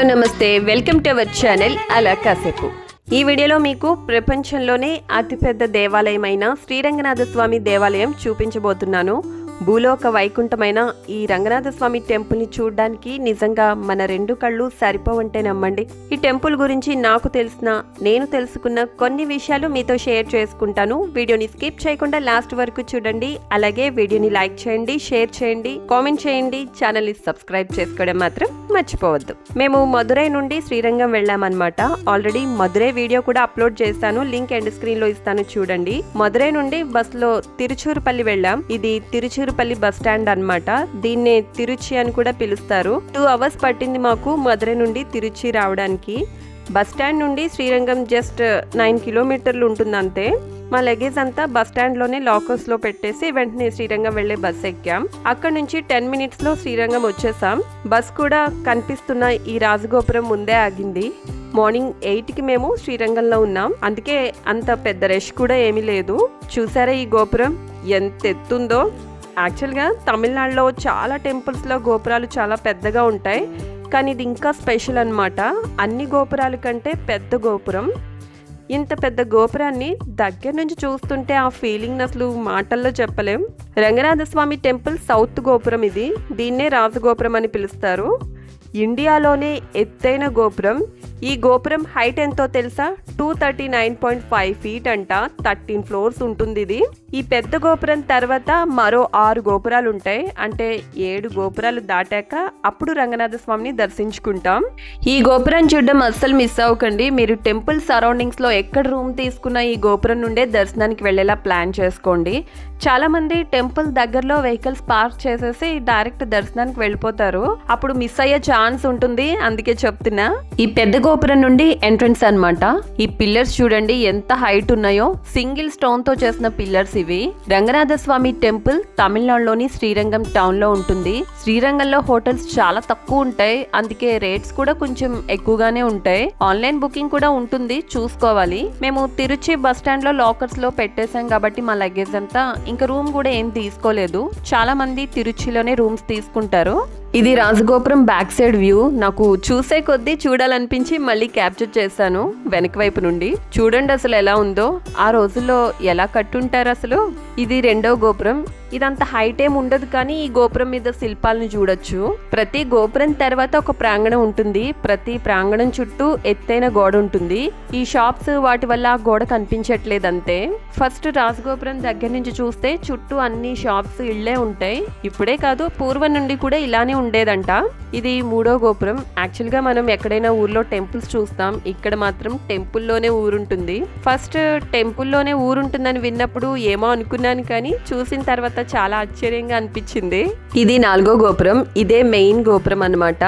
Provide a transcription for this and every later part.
Hello నమస్తే. Welcome to our channel అలా కాసేపు. ఈ వీడియోలో మీకు ప్రపంచంలోనే అతిపెద్ద దేవాలయమైన శ్రీరంగనాథ స్వామి దేవాలయం చూపించబోతున్నాను. భూలోక వైకుంఠమైన ఈ రంగనాథస్వామి టెంపుల్ని చూడడానికి నిజంగా మన రెండు కళ్ళు సరిపోవంటే నమ్మండి. ఈ టెంపుల్ గురించి నాకు తెలిసిన నేను తెలుసుకున్న కొన్ని విషయాలు మీతో షేర్ చేసుకుంటాను. వీడియోని స్కిప్ చేయకుండా లాస్ట్ వరకు చూడండి. అలాగే వీడియోని లైక్ చేయండి షేర్ చేయండి కామెంట్ చేయండి. ఛానల్ని సబ్స్క్రైబ్ చేసుకోవడం మాత్రం మర్చిపోవద్దు. మేము మధురై నుండి శ్రీరంగం వెళ్ళామన్నమాట. ఆల్రెడీ మదురై వీడియో కూడా అప్లోడ్ చేస్తాను. లింక్ ఎండ్ స్క్రీన్లో ఇస్తాను చూడండి. మధురై నుండి బస్సులో తిరుచూరుపల్లి వెళ్ళాం. ఇది తిరుచూరు తిరుచూరుపల్లి బస్ స్టాండ్ అన్నమాట. దీన్నే తిరుచి అని కూడా పిలుస్తారు. టూ అవర్స్ పట్టింది మాకు మధురై నుండి తిరుచి రావడానికి. బస్ స్టాండ్ నుండి శ్రీరంగం జస్ట్ నైన్ కిలోమీటర్లు ఉంటుంది అంతే మా లగేజ్ అంతా బస్ స్టాండ్లోనే లాకర్స్లో పెట్టేసి వెంటనే శ్రీరంగం వెళ్ళే బస్ ఎక్కాం. అక్కడ నుంచి టెన్ మినిట్స్లో శ్రీరంగం వచ్చేసాం. బస్ కూడా కనిపిస్తున్న ఈ రాజగోపురం ముందే ఆగింది. మార్నింగ్ ఎయిట్కి మేము శ్రీరంగంలో ఉన్నాం. అందుకే అంత పెద్ద రష్ కూడా ఏమీ లేదు. చూసారా ఈ గోపురం? ఎంత ఎత్తుందో! యాక్చువల్గా తమిళనాడులో చాలా టెంపుల్స్లో గోపురాలు చాలా పెద్దగా ఉంటాయి. కానీ ఇది ఇంకా స్పెషల్ అనమాట అన్ని గోపురాల కంటే పెద్ద గోపురం. ఇంత పెద్ద గోపురాన్ని దగ్గర నుంచి చూస్తుంటే ఆ ఫీలింగ్ అసలు మాటల్లో చెప్పలేం. రంగనాథస్వామి టెంపుల్ సౌత్ గోపురం ఇది. దీన్నే రాజగోపురం అని పిలుస్తారు. ఇండియాలోనే ఎత్తైన గోపురం. ఈ గోపురం హైట్ ఎంతో తెలుసా? Two thirty nine point five feet అంట. థర్టీన్ ఫ్లోర్స్ ఉంటుంది ఇది. ఈ పెద్ద గోపురం తర్వాత మరో ఆరు గోపురాలు ఉంటాయి అంటే ఏడు గోపురాలు దాటాక అప్పుడు రంగనాథ స్వామిని దర్శించుకుంటాం. ఈ గోపురం చూడడం అస్సలు మిస్ అవ్వకండి. మీరు టెంపుల్ సరౌండింగ్స్లో ఎక్కడ రూమ్ తీసుకున్న ఈ గోపురం నుండే దర్శనానికి వెళ్ళేలా ప్లాన్ చేసుకోండి. చాలామంది టెంపుల్ దగ్గరలో వెహికల్స్ పార్క్ చేసేసి డైరెక్ట్ దర్శనానికి వెళ్ళిపోతారు. అప్పుడు మిస్ అయ్యే ఛాన్స్ ఉంటుంది. అందుకే చెప్తున్నా. ఈ పెద్ద గోపురం నుండి ఎంట్రన్స్ అనమాట ఈ పిల్లర్స్ చూడండి ఎంత హైట్ ఉన్నాయో. సింగిల్ స్టోన్తో చేసిన పిల్లర్స్ ఇవి రంగనాథ స్వామి టెంపుల్ తమిళనాడులోని శ్రీరంగం టౌన్లో ఉంటుంది. శ్రీరంగంలో హోటల్స్ చాలా తక్కువ ఉంటాయి. అందుకే రేట్స్ కూడా కొంచెం ఎక్కువగానే ఉంటాయి. ఆన్లైన్ బుకింగ్ కూడా ఉంటుంది. చూసుకోవాలి. మేము తిరుచి బస్ స్టాండ్లో లాకర్స్లో పెట్టేశాం కాబట్టి మా లగేజ్ అంతా ఇంకా రూమ్ కూడా ఏం తీసుకోలేదు. చాలా మంది తిరుచిలోనే రూమ్స్ తీసుకుంటారు. ఇది రాజగోపురం బ్యాక్ సైడ్ వ్యూ. నాకు చూసే కొద్దీ చూడాలనిపించి మళ్ళీ క్యాప్చర్ చేశాను వెనక వైపు నుండి. చూడండి అసలు ఎలా ఉందో. ఆ రోజుల్లో ఎలా కట్టుంటారు అసలు? ఇది రెండో గోపురం. ఇదంత హైట్ ఏం ఉండదు కానీ ఈ గోపురం మీద శిల్పాలను చూడొచ్చు. ప్రతి గోపురం తర్వాత ఒక ప్రాంగణం ఉంటుంది. ప్రతి ప్రాంగణం చుట్టూ ఎత్తైన గోడ ఉంటుంది. ఈ షాప్స్ వాటి వల్ల ఆ గోడ కనిపించట్లేదు అంతే ఫస్ట్ రాజగోపురం దగ్గర నుంచి చూస్తే చుట్టూ అన్ని షాప్స్ ఇళ్ళే ఉంటాయి. ఇప్పుడే కాదు పూర్వం నుండి కూడా ఇలానే ఉండేదంట. ఇది మూడో గోపురం. యాక్చువల్గా మనం ఎక్కడైనా ఊర్లో టెంపుల్స్ చూస్తాం. ఇక్కడ మాత్రం టెంపుల్లోనే ఊరుంటుంది. ఫస్ట్ టెంపుల్లోనే ఊరుంటుందని విన్నప్పుడు ఏమో అనుకున్నాను కానీ చూసిన తర్వాత చాలా ఆశ్చర్యంగా అనిపించింది. ఇది నాలుగో గోపురం ఇదే మెయిన్ గోపురం అన్నమాట.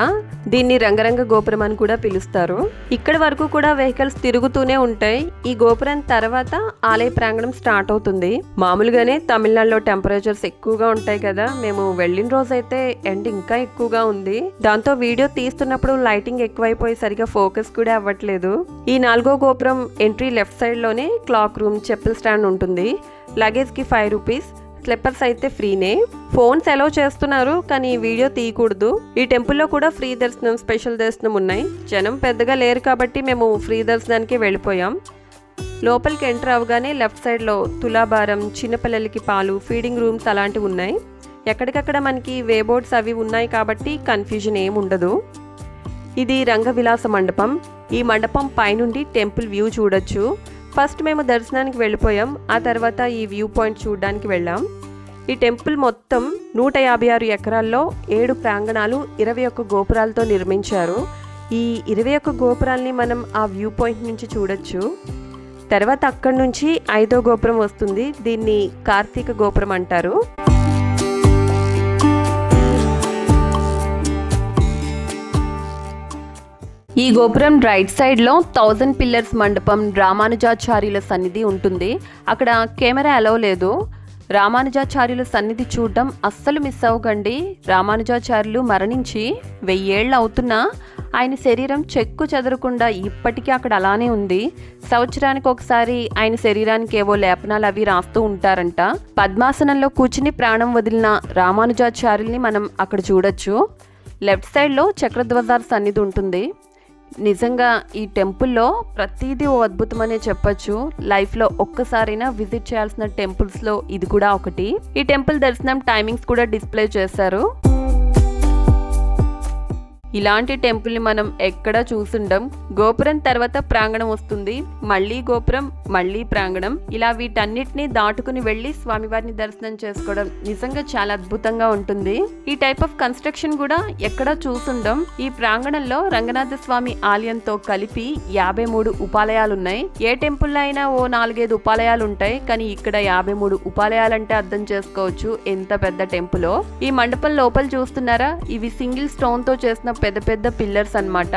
దీన్ని రంగరంగ గోపురం అని కూడా పిలుస్తారు. ఇక్కడ వరకు కూడా వెహికల్స్ తిరుగుతూనే ఉంటాయి. ఈ గోపురం తర్వాత ఆలయ ప్రాంగణం స్టార్ట్ అవుతుంది. మామూలుగానే తమిళనాడులో టెంపరేచర్స్ ఎక్కువగా ఉంటాయి కదా. మేము వెళ్ళిన రోజైతే ఎండ్ ఇంకా ఎక్కువగా ఉంది. దాంతో వీడియో తీస్తున్నప్పుడు లైటింగ్ ఎక్కువైపోయి సరిగా ఫోకస్ కూడా అవ్వట్లేదు. ఈ నాలుగో గోపురం ఎంట్రీ లెఫ్ట్ సైడ్లోనే క్లాక్ రూమ్ చెప్పుల స్టాండ్ ఉంటుంది. లగేజ్కి ఫైవ్ రూపీస్ స్లిప్పర్స్ అయితే ఫ్రీనే. ఫోన్స్ అలౌ చేస్తున్నారు కానీ వీడియో తీయకూడదు. ఈ టెంపుల్లో కూడా ఫ్రీ దర్శనం స్పెషల్ దర్శనం ఉన్నాయి. జనం పెద్దగా లేరు కాబట్టి మేము ఫ్రీ దర్శనానికి వెళ్ళిపోయాం. లోపలికి ఎంటర్ అవగానే లెఫ్ట్ సైడ్లో తులాభారం చిన్నపిల్లలకి పాలు ఫీడింగ్ రూమ్స్ అలాంటివి ఉన్నాయి. ఎక్కడికక్కడ మనకి వేబోర్డ్స్ అవి ఉన్నాయి కాబట్టి కన్ఫ్యూజన్ ఏముండదు ఉండదు. ఇది రంగ విలాస మండపం. ఈ మండపం పైనుండి టెంపుల్ వ్యూ చూడొచ్చు. ఫస్ట్ మేము దర్శనానికి వెళ్ళిపోయాం. ఆ తర్వాత ఈ వ్యూ పాయింట్ చూడడానికి వెళ్ళాం. ఈ టెంపుల్ మొత్తం నూట యాభై ఆరు ఎకరాల్లో ఏడు ప్రాంగణాలు ఇరవై ఒక్క గోపురాలతో నిర్మించారు. ఈ ఇరవై ఒక్క గోపురాల్ని మనం ఆ వ్యూ పాయింట్ నుంచి చూడొచ్చు. తర్వాత అక్కడి నుంచి ఐదో గోపురం వస్తుంది. దీన్ని కార్తీక గోపురం అంటారు. ఈ గోపురం రైట్ సైడ్లో థౌజండ్ పిల్లర్స్ మండపం రామానుజాచార్యుల సన్నిధి ఉంటుంది. అక్కడ కెమెరా అలవ్ లేదు. రామానుజాచార్యుల సన్నిధి చూడడం అస్సలు మిస్ అవ్వకండి. రామానుజాచార్యులు మరణించి వెయ్యేళ్ళు అవుతున్నా ఆయన శరీరం చెక్కు చెదరకుండా ఇప్పటికీ అక్కడ అలానే ఉంది. సంవత్సరానికి ఒకసారి ఆయన శరీరానికి ఏవో లేపనాలు అవి రాస్తూ ఉంటారంట. పద్మాసనంలో కూర్చుని ప్రాణం వదిలిన రామానుజాచార్యుల్ని మనం అక్కడ చూడొచ్చు. లెఫ్ట్ సైడ్లో చక్రధ్వజార్ సన్నిధి ఉంటుంది. నిజంగా ఈ టెంపుల్లో ప్రతిదీ ఓ అద్భుతమనే చెప్పొచ్చు. లైఫ్లో ఒక్కసారైనా విజిట్ చేయాల్సిన టెంపుల్స్లో ఇది కూడా ఒకటి. ఈ టెంపుల్ దర్శనం టైమింగ్స్ కూడా డిస్ప్లే చేశారు. ఇలాంటి టెంపుల్ని మనం ఎక్కడ చూసుండం. గోపురం తర్వాత ప్రాంగణం వస్తుంది. మళ్ళీ గోపురం మళ్ళీ ప్రాంగణం. ఇలా వీటన్నిటిని దాటుకుని వెళ్ళి స్వామివారిని దర్శనం చేసుకోవడం నిజంగా చాలా అద్భుతంగా ఉంటుంది. ఈ టైప్ ఆఫ్ కన్స్ట్రక్షన్ కూడా ఎక్కడ చూసుండం. ఈ ప్రాంగణంలో రంగనాథ స్వామి ఆలయంతో కలిపి యాభై మూడు ఉపాలయాలు ఉన్నాయి ఏ టెంపుల్ అయినా ఓ నాలుగైదు ఉపాలయాలు ఉంటాయి కానీ ఇక్కడ యాభై మూడు ఉపాలయాలంటే అర్థం చేసుకోవచ్చు. ఎంత పెద్ద టెంపులో. ఈ మండపం లోపల చూస్తున్నారా? ఇవి సింగిల్ స్టోన్తో చేసిన పెద్ద పెద్ద పిల్లర్స్ అన్నమాట.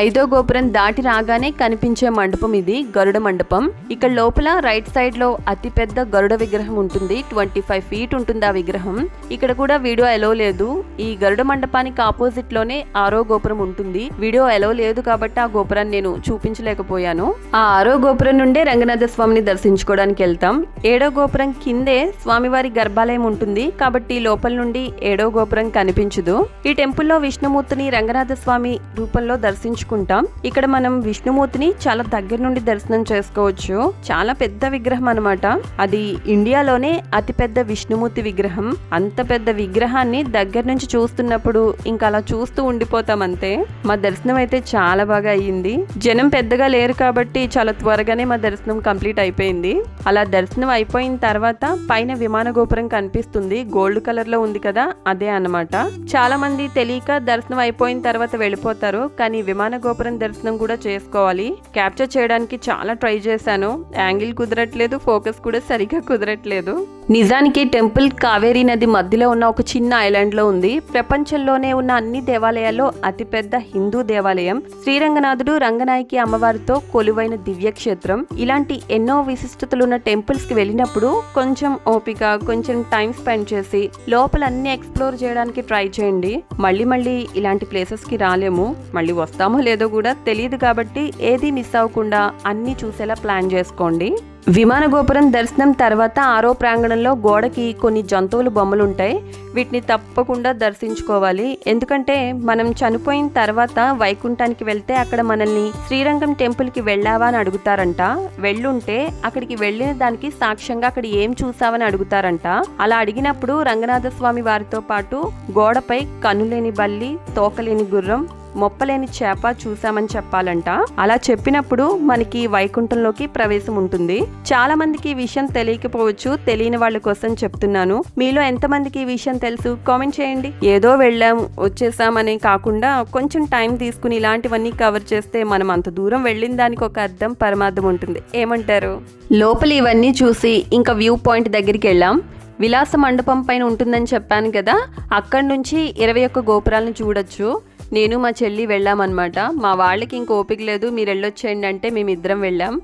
ఐదో గోపురం దాటి రాగానే కనిపించే మండపం ఇది గరుడ మండపం. ఇక్కడ లోపల రైట్ సైడ్లో అతి పెద్ద గరుడ విగ్రహం ఉంటుంది ట్వంటీ ఫైవ్ ఫీట్ ఉంటుంది ఆ విగ్రహం. ఇక్కడ కూడా వీడియో ఎలో లేదు. ఈ గరుడ మండపానికి ఆపోజిట్లోనే ఆరో గోపురం ఉంటుంది. వీడియో ఎలో లేదు కాబట్టి ఆ గోపురాన్ని నేను చూపించలేకపోయాను. ఆ ఆరో గోపురం నుండే రంగనాథ స్వామిని దర్శించుకోవడానికి వెళ్తాం. ఏడో గోపురం కిందే స్వామివారి గర్భాలయం ఉంటుంది కాబట్టి లోపల నుండి ఏడో గోపురం కనిపించదు. ఈ టెంపుల్లో విష్ణుమూర్తిని రంగనాథ స్వామి రూపంలో దర్శించుకుంటాం ఇక్కడ మనం విష్ణుమూర్తిని చాలా దగ్గర నుండి దర్శనం చేసుకోవచ్చు. చాలా పెద్ద విగ్రహం అన్నమాట. అది ఇండియాలోనే అతి పెద్ద విష్ణుమూర్తి విగ్రహం. అంత పెద్ద విగ్రహాన్ని దగ్గర నుంచి చూస్తున్నప్పుడు ఇంకా అలా చూస్తూ ఉండిపోతాం అంతే. మా దర్శనం అయితే చాలా బాగా అయ్యింది. జనం పెద్దగా లేరు కాబట్టి చాలా త్వరగానే మా దర్శనం కంప్లీట్ అయిపోయింది. అలా దర్శనం అయిపోయిన తర్వాత పైన విమాన గోపురం కనిపిస్తుంది. గోల్డ్ కలర్లో ఉంది కదా అదే అన్నమాట. చాలా మంది తెలియక దర్శనం అయిపోయిన తర్వాత వెళ్ళిపోతారు. కానీ విమాన గోపురం దర్శనం కూడా చేసుకోవాలి. క్యాప్చర్ చేయడానికి చాలా ట్రై చేశాను. యాంగిల్ కుదరట్లేదు ఫోకస్ కూడా సరిగ్గా కుదరట్లేదు. నిజానికి టెంపుల్ కావేరీ నది మధ్యలో ఉన్న ఒక చిన్న ఐలాండ్లో ఉంది. ప్రపంచంలోనే ఉన్న అన్ని దేవాలయాల్లో అతిపెద్ద హిందూ దేవాలయం. శ్రీరంగనాథుడు రంగనాయకి అమ్మవారితో కొలువైన దివ్యక్షేత్రం. ఇలాంటి ఎన్నో విశిష్టతలు ఉన్న టెంపుల్స్కి వెళ్ళినప్పుడు కొంచెం ఓపిక కొంచెం టైం స్పెండ్ చేసి లోపల అన్ని ఎక్స్ప్లోర్ చేయడానికి ట్రై చేయండి. మళ్ళీ మళ్ళీ ఇలాంటి ప్లేసెస్కి రాలేము. మళ్ళీ వస్తామో లేదో కూడా తెలియదు కాబట్టి ఏది మిస్ అవ్వకుండా అన్ని చూసేలా ప్లాన్ చేసుకోండి. విమాన గోపురం దర్శనం తర్వాత ఆరో ప్రాంగణంలో గోడకి కొన్ని జంతువుల బొమ్మలు ఉంటాయి వీటిని తప్పకుండా దర్శించుకోవాలి. ఎందుకంటే మనం చనిపోయిన తర్వాత వైకుంఠానికి వెళ్తే అక్కడ మనల్ని శ్రీరంగం టెంపుల్కి వెళ్ళావా అని అడుగుతారంట. వెళ్ళుంటే అక్కడికి వెళ్ళిన దానికి సాక్ష్యంగా అక్కడ ఏం చూసావని అడుగుతారంట. అలా అడిగినప్పుడు రంగనాథ స్వామి వారితో పాటు గోడపై కనులేని బల్లి తోకలేని గుర్రం మొప్పలేని చేప చూసామని చెప్పాలంట. అలా చెప్పినప్పుడు మనకి వైకుంఠంలోకి ప్రవేశం ఉంటుంది. చాలా మందికి ఈ విషయం తెలియకపోవచ్చు తెలియని వాళ్ళ కోసం చెప్తున్నాను. మీలో ఎంతమందికి ఈ విషయం తెలుసు? కామెంట్ చేయండి. ఏదో వెళ్ళాం వచ్చేసామని కాకుండా కొంచెం టైం తీసుకుని ఇలాంటివన్నీ కవర్ చేస్తే మనం అంత దూరం వెళ్ళిన దానికి ఒక అర్థం పరమార్థం ఉంటుంది. ఏమంటారు? లోపల ఇవన్నీ చూసి ఇంకా వ్యూ పాయింట్ దగ్గరికి వెళ్ళాం. విలాస మండపం పైన ఉంటుందని చెప్పాను కదా అక్కడి నుంచి ఇరవై ఒక్క గోపురాలను చూడొచ్చు. నేను మా చెల్లి వెళ్ళామన్నమాట. మా వాళ్ళకి ఇంక ఓపిక లేదు మీరు వెళ్ళొచ్చేయండి అంటే మేము ఇద్దరం వెళ్ళాం.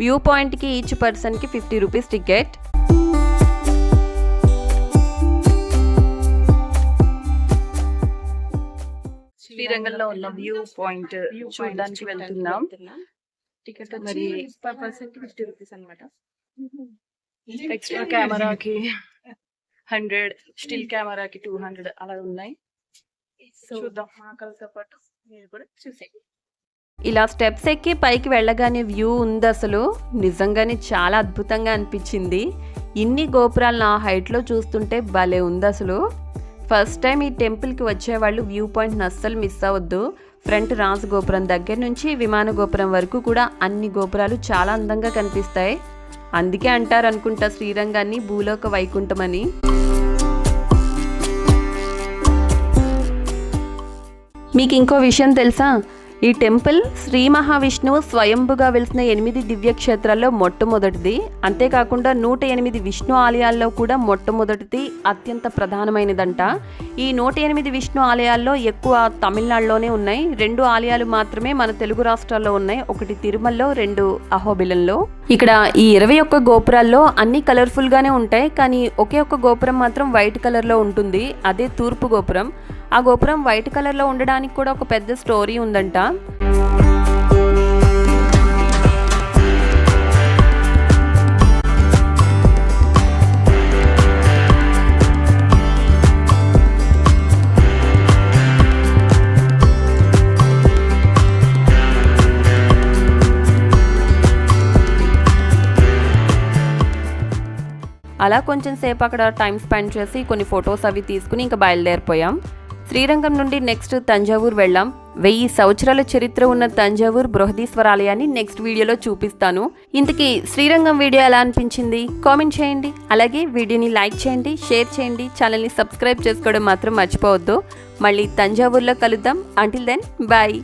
వ్యూ పాయింట్కి ఈచ్ పర్సన్కి ఫిఫ్టీ రూపీస్ టికెట్. శ్రీరంగంలో ఉన్న వ్యూ పాయింట్ చూడడానికి వెళ్తున్నాం. టికెట్ మరి మరి పర్ పర్సన్కి ఫిఫ్టీ రూపీస్ అనమాట ఎక్స్ట్రా కెమెరాకి హండ్రెడ్ స్టిల్ కెమెరాకి టూ హండ్రెడ్ అలా ఉన్నాయి. చూద్దాం మా కలతో పాటు మీరు కూడా చూసేయండి. ఇలా స్టెప్స్ ఎక్కి పైకి వెళ్ళగానే వ్యూ ఉంది అసలు. నిజంగానే చాలా అద్భుతంగా అనిపించింది. ఇన్ని గోపురాలు నా హైట్లో చూస్తుంటే భలే ఉంది అసలు. ఫస్ట్ టైం ఈ టెంపుల్కి వచ్చేవాళ్ళు వ్యూ పాయింట్ని అస్సలు మిస్ అవ్వద్దు. ఫ్రంట్ రాజు గోపురం దగ్గర నుంచి విమాన గోపురం వరకు కూడా అన్ని గోపురాలు చాలా అందంగా కనిపిస్తాయి. అందుకే అంటారు అనుకుంటా శ్రీరంగాన్ని భూలోక వైకుంఠమని. మీకు ఇంకో విషయం తెలుసా? ఈ టెంపుల్ శ్రీ మహావిష్ణువు స్వయంభుగా వెలిసిన ఎనిమిది దివ్యక్షేత్రాల్లో మొట్టమొదటిది. అంతేకాకుండా నూట ఎనిమిది విష్ణు ఆలయాల్లో కూడా మొట్టమొదటిది అత్యంత ప్రధానమైనదంట. ఈ నూట ఎనిమిది విష్ణు ఆలయాల్లో ఎక్కువ తమిళనాడులోనే ఉన్నాయి. రెండు ఆలయాలు మాత్రమే మన తెలుగు రాష్ట్రాల్లో ఉన్నాయి. ఒకటి తిరుమలలో రెండు అహోబిలంలో. ఇక్కడ ఈ ఇరవై ఒక్క గోపురాల్లో అన్ని కలర్ఫుల్గానే ఉంటాయి. కానీ ఒకే ఒక్క గోపురం మాత్రం వైట్ కలర్లో ఉంటుంది. అదే తూర్పు గోపురం. ఆ గోపురం వైట్ కలర్లో ఉండడానికి కూడా ఒక పెద్ద స్టోరీ ఉందంట. అలా కొంచెం సేపు అక్కడ టైం స్పెండ్ చేసి కొన్ని ఫొటోస్ అవి తీసుకుని ఇంకా బయలుదేరిపోయాం. శ్రీరంగం నుండి నెక్స్ట్ తంజావూరు వెళ్ళాం వెయ్యి సంవత్సరాల చరిత్ర ఉన్న తంజావూర్ బృహదీశ్వర ఆలయాన్ని నెక్స్ట్ వీడియోలో చూపిస్తాను. ఇంతకీ శ్రీరంగం వీడియో ఎలా అనిపించింది? కామెంట్ చేయండి. అలాగే వీడియోని లైక్ చేయండి షేర్ చేయండి. ఛానల్ని సబ్స్క్రైబ్ చేసుకోవడం మాత్రం మర్చిపోవద్దు. మళ్ళీ తంజావూర్లో కలుద్దాం. Until then bye